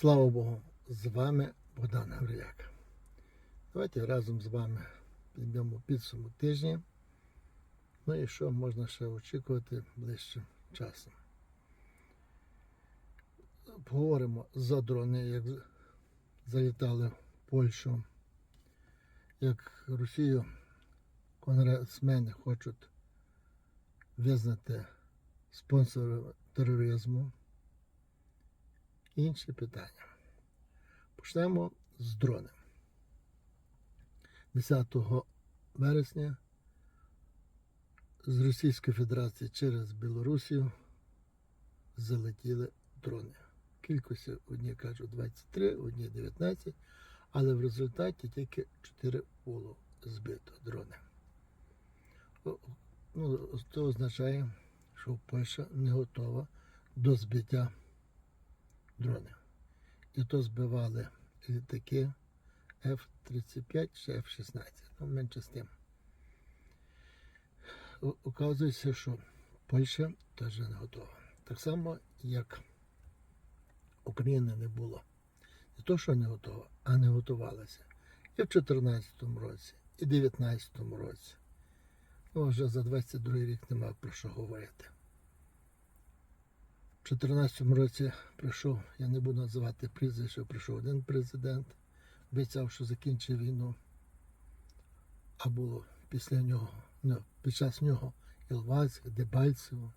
Слава Богу, з вами Богдан Гавриляк. Давайте разом з вами підб'ємо підсумок тижня. Ну і що можна ще очікувати ближчим часом. Поговоримо за дрони, як залітали в Польщу, як Росію конгресмени хочуть визнати спонсором тероризму. Інші питання. Почнемо з дронів. 10 вересня з Російської Федерації через Білорусію залетіли дрони. Кількості одні кажуть 23, одні 19, але в результаті тільки 4 було збито дрони. Ну, це означає, що Польща не готова до збиття дронів. І то збивали літаки F-35 чи F-16, ну менше з тим. Оказується, що Польща теж не готова. Так само, як Україна не було. Не то, що не готова, а не готувалася. І в 2014 році, і в 2019 році. Ну, вже за 22 рік нема про що говорити. У 2014 році прийшов, я не буду називати прізвище, прийшов один президент, обіцяв, що закінчить війну. А було після нього, ну, під час нього Ілвацьк, Дебальцево.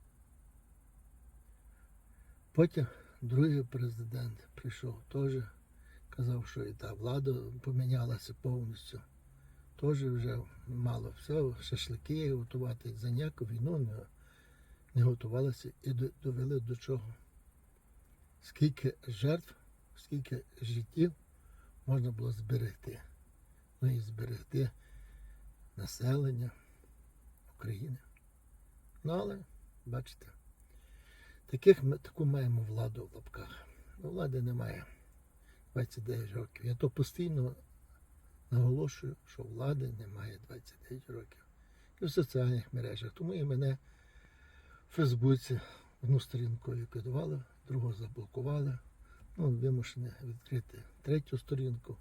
Потім другий президент прийшов, теж казав, що і та влада помінялася повністю. Теж вже мало все, шашлики готувати за ніяку війну не, готувалися і довели до чого. Скільки жертв, скільки життів можна було зберегти. Ну і зберегти населення України. Ну, але, бачите, таких ми, таку маємо владу в лапках. Ну, влади немає 29 років. Я то постійно наголошую, що влади немає 29 років. І в соціальних мережах. Тому і мене Фейсбуці одну сторінку ліквідували, другу заблокували. Ну, вимушені відкрити третю сторінку.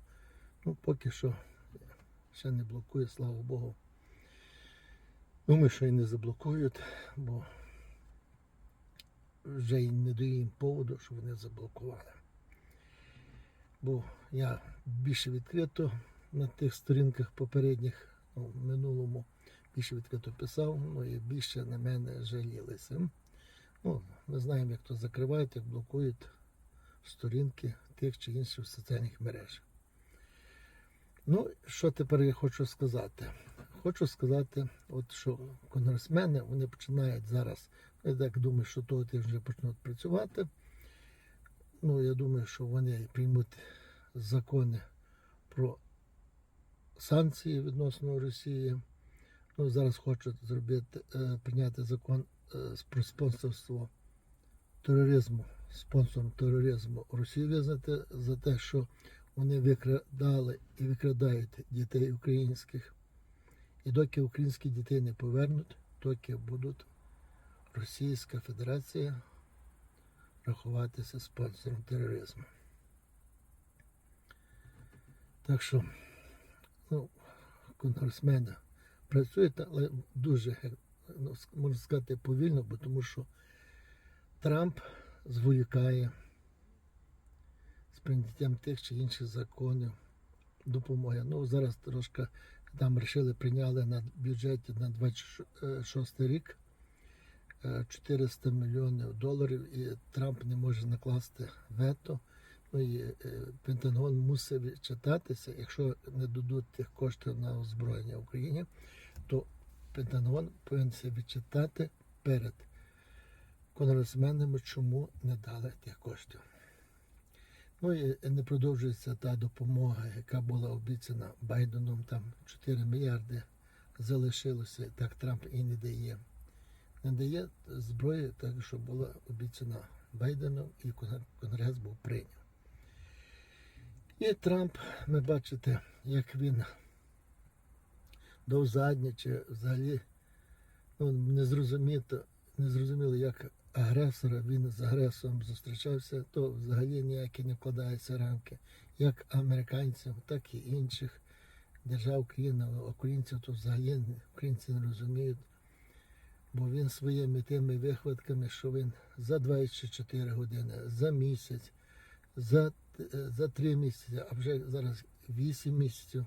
Ну, поки що ще не блокує, слава Богу. Думаю, що і не заблокують, бо вже й не даю їм поводу, що вони заблокували. Бо я більше відкрито на тих сторінках попередніх, ну, в минулому більше відкрито писав, ну і більше на мене жалілися. Ну, ми знаємо, як то закривають, як блокують сторінки тих чи інших соціальних мереж. Ну, що тепер я хочу сказати? Хочу сказати, от що конгресмени вони починають зараз, я так думаю, що того тижня вже почнуть працювати. Ну, я думаю, що вони приймуть закони про санкції відносно Росії. Ну, зараз хочуть зробити, е, прийняти закон е, про спонсорство тероризму, спонсором тероризму Росію визнати за те, що вони викрадали і викрадають дітей українських. І доки українські дітей не повернуть, доки будуть Російська Федерація рахуватися спонсором тероризму. Так що, ну, конгресмени працюють, але дуже, ну, можна сказати, повільно, бо тому що Трамп зволікає з прийняттям тих чи інших законів допомоги. Ну, зараз трошки там вирішили, прийняли на бюджеті на 26 рік е, 400 мільйонів доларів, і Трамп не може накласти вето. Ну е, Пентагон мусить відчитатися, якщо не дадуть тих коштів на озброєння Україні, то Пентагон повинен себе відчитати перед конгресменами, чому не дали тих коштів. Ну і не продовжується та допомога, яка була обіцяна Байденом, там 4 мільярди залишилося, так Трамп і не дає. Не дає зброї, так що була обіцяна Байденом, і Конгрес був прийняв. І Трамп, ми бачите, як він дав задні, чи взагалі ну, не зрозуміло, як агресора, він з агресором зустрічався, то взагалі ніякі не вкладаються рамки. Як американців, так і інших держав країн, українців, то взагалі українці не розуміють. Бо він своїми тими вихватками, що він за 24 години, за місяць, за, за 3 місяці, а вже зараз 8 місяців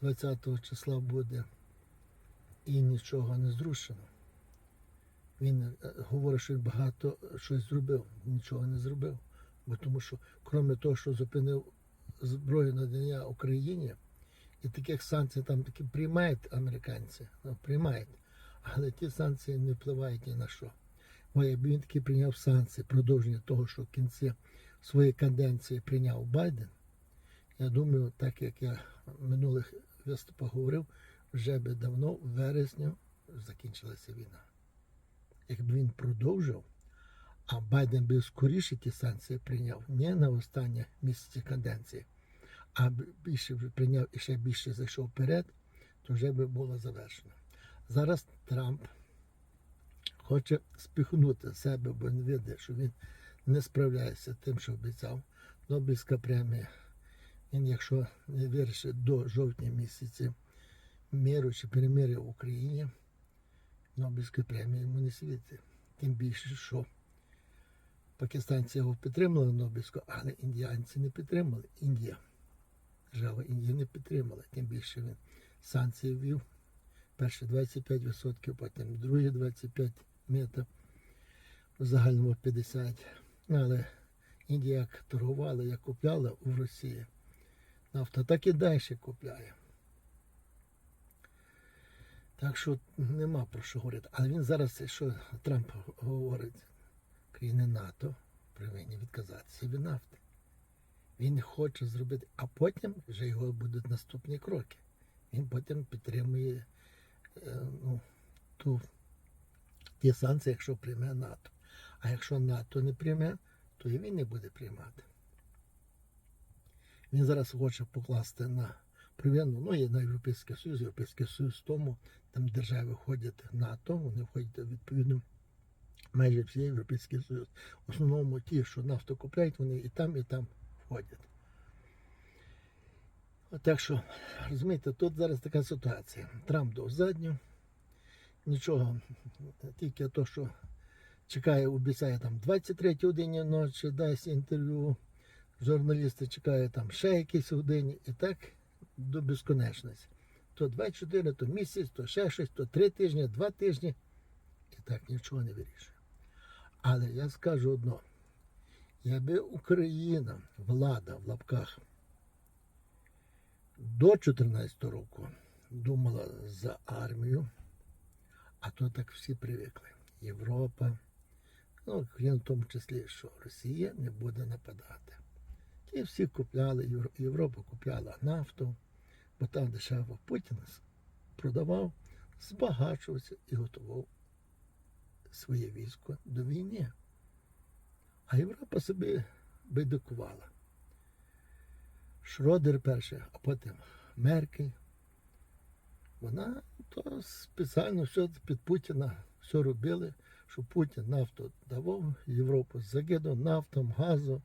20 числа буде і нічого не зрушено. Він е, говорить, що багато щось зробив, нічого не зробив. Бо тому що, крім того, що зупинив зброю надання Україні, і таких санкцій там таки приймають американці, ну, приймають. Але ті санкції не впливають ні на що. Бо якби він таки прийняв санкції, продовження того, що в кінці своєї каденції прийняв Байден, я думаю, так як я в минулих виступах говорив, вже би давно в вересні закінчилася війна. Якби він продовжив, а Байден би скоріше ті санкції прийняв не на останні місяці каденції, а більше прийняв і ще більше зайшов вперед, то вже би було завершено. Зараз Трамп хоче спіхнути себе, бо він видить, що він не справляється тим, що обіцяв. Нобелівська премія. Він, якщо не вирішить до жовтня місяці миру чи перемир'я в Україні, Нобелівської премії йому не світить. Тим більше, що пакистанці його підтримали Нобелівську, але індіанці не підтримали. Індія. Держава Індії не підтримала. Тим більше він санкції ввів. Перші 25%, потім другі 25 мета, в загальному 50. Але як торгувала, як купляла у Росії нафта, так і далі купляє. Так що нема про що говорити. Але він зараз, що Трамп говорить, країни НАТО повинні відказатися від нафти. Він хоче зробити, а потім вже його будуть наступні кроки. Він потім підтримує е, ну, ту, ті санкції, якщо прийме НАТО. А якщо НАТО не прийме, то і він не буде приймати. Він зараз хоче покласти на провину, ну і на Європейський Союз, Європейський Союз в тому, там держави входять НАТО, вони входять відповідно майже всі Європейський Союз. В основному ті, що нафту купляють, вони і там, і там входять. От Так що, розумієте, тут зараз така ситуація. Трамп до задню, нічого, тільки то, що чекає, обіцяє там 23 годині ночі, дасть інтерв'ю. Журналісти чекають там ще якісь годині і так до безконечності. То 24, то місяць, то ще щось, то 3 тижні, 2 тижні. І так нічого не вирішує. Але я скажу одно. Якби Україна, влада в лапках до 2014 року думала за армію, а то так всі привикли. Європа, ну, Україна в тому числі, що Росія не буде нападати. І всі купляли, Європа купляла нафту, бо там дешево Путін продавав, збагачувався і готував своє військо до війни. А Європа собі байдикувала. Шродер перший, а потім Меркель. Вона то спеціально все під Путіна все робили, щоб Путін нафту давав, Європу загидав нафтом, газом.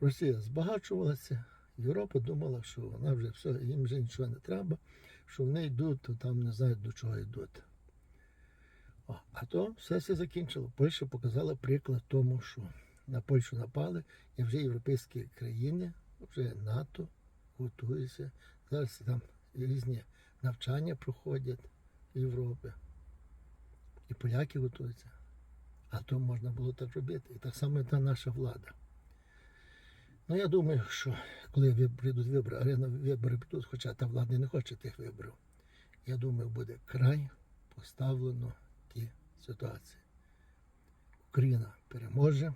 Росія збагачувалася, Європа думала, що вона вже все, їм вже нічого не треба, що вони йдуть, то там не знають до чого йдуть. О, а то все все закінчило. Польща показала приклад тому, що на Польщу напали, і вже європейські країни, вже НАТО готуються. Зараз там різні навчання проходять в Європі. І поляки готуються. А то можна було так робити. І так само і та наша влада. Ну, я думаю, що коли прийдуть вибори, а вибори підуть, хоча та влада не хоче тих виборів, я думаю, буде край поставлено ті ситуації. Україна переможе,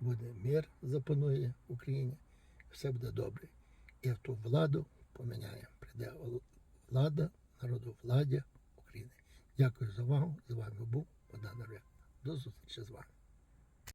буде мир запанує в Україні, все буде добре. І ту владу поміняє. Прийде влада, народу владі. Дякую за увагу. З вами був Богдан Орляк. До зустрічі з вами.